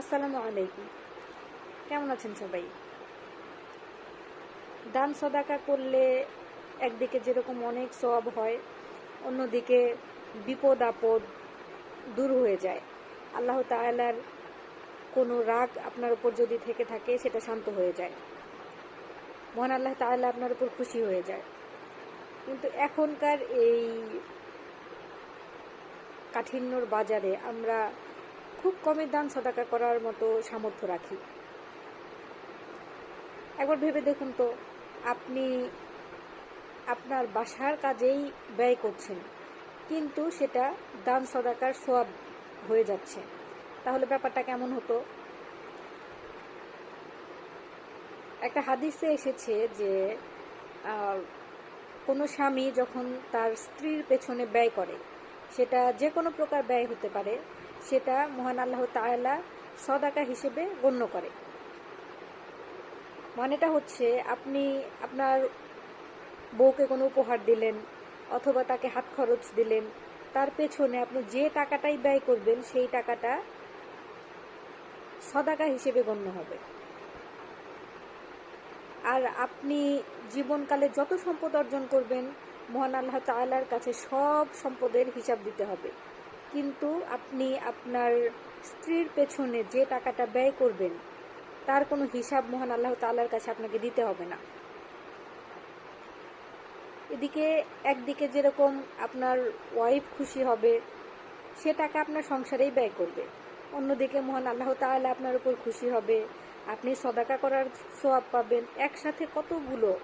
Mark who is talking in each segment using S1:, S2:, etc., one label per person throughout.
S1: আসসালামু আলাইকুম। কেমন আছেন সবাই? দান সদাকা করলে একদিকে যেরকম অনেক সব হয়, অন্যদিকে বিপদ আপদ দূর হয়ে যায়। আল্লাহ তাআলার কোনো রাগ আপনার উপর যদি থেকে থাকে, সেটা শান্ত হয়ে যায়। মহান আল্লাহ তাআলা আপনার উপর খুশি হয়ে যায়। কিন্তু এখনকার এই কাঠিন্যর বাজারে আমরা খুব কমে দান সদাকা করার মতো সামর্থ্য রাখি। একবার ভেবে দেখুন তো, আপনি আপনার বাসার কাজেই ব্যয় করছেন, কিন্তু সেটা দান সদাকার সোয়াব হয়ে যাচ্ছে। তাহলে ব্যাপারটা কেমন হতো? একটা হাদিসে এসেছে যে কোনো স্বামী যখন তার স্ত্রীর পেছনে ব্যয় করে সেটা যে কোনো প্রকার ব্যয় হতে পারে, সেটা মহান আল্লাহ তাআলা সদাকা হিসেবে গণ্য করে। মানেটা হচ্ছে আপনি আপনার বউকে কোনো উপহার দিলেন অথবা তাকে হাত খরচ দিলেন, তার পেছনে আপনি যে টাকাটাই ব্যয় করবেন সেই টাকাটা সদাকা হিসেবে গণ্য হবে। আর আপনি জীবনকালে যত সম্পদ অর্জন করবেন, মহান আল্লাহ তাআলার কাছে সব সম্পদের হিসাব দিতে হবে। কিন্তু আপনি আপনার স্ত্রীর পেছনে যে টাকাটা ব্যয় করবেন, তার কোনো হিসাব মহান আল্লাহ তাআলার কাছে আপনাকে দিতে হবে না। এদিকে একদিকে যেরকম আপনার ওয়াইফ খুশি হবে, সে টাকা আপনার সংসারেই ব্যয় করবে। অন্যদিকে মহান আল্লাহ তাআলা আপনার উপর খুশি হবে আপনি সদাকা করার সোয়াব পাবেন একসাথে কতগুলো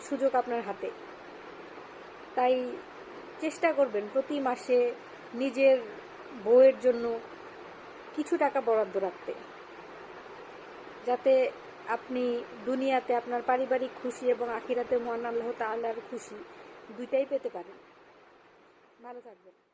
S1: সুযোগ আপনার হাতে। তাই চেষ্টা করবেন প্রতি মাসে নিজের বউয়ের জন্য কিছু টাকা বরাদ্দ রাখতে। যাতে আপনি দুনিয়াতে আপনার পারিবারিক খুশি এবং আখিরাতে মহান আল্লাহ তাআলার খুশি দুইটাই পেতে পারেন। ভালো থাকবেন।